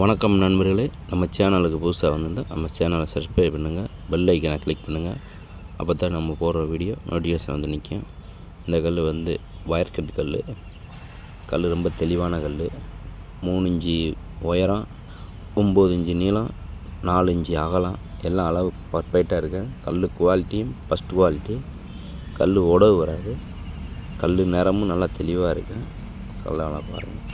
வணக்கம் நண்பர்களே நம்ம சேனலுக்கு புதுசாக வந்திருந்தால் நம்ம சேனலை சப்ஸ்கிரைப் பண்ணுங்கள் பெல் ஐக்கனை கிளிக் பண்ணுங்கள் அப்போ தான் நம்ம போடுற வீடியோ நோட்டிஃபிகேஷன் வந்து நிற்கும் இந்த கல் வந்து வயர்கட் கல். கல் ரொம்ப தெளிவான கல். மூணு இஞ்சி உயரம் ஒம்பது இஞ்சி நீளம் நாலு இஞ்சி அகலம். எல்லாம் அளவு பர்ஃபெக்டாக இருக்கு. கல் குவாலிட்டியும் ஃபஸ்ட் குவாலிட்டி கல் உடவு வராது. கல் நிறமும் நல்லா தெளிவாக இருக்குது கல்லால் பாருங்கள்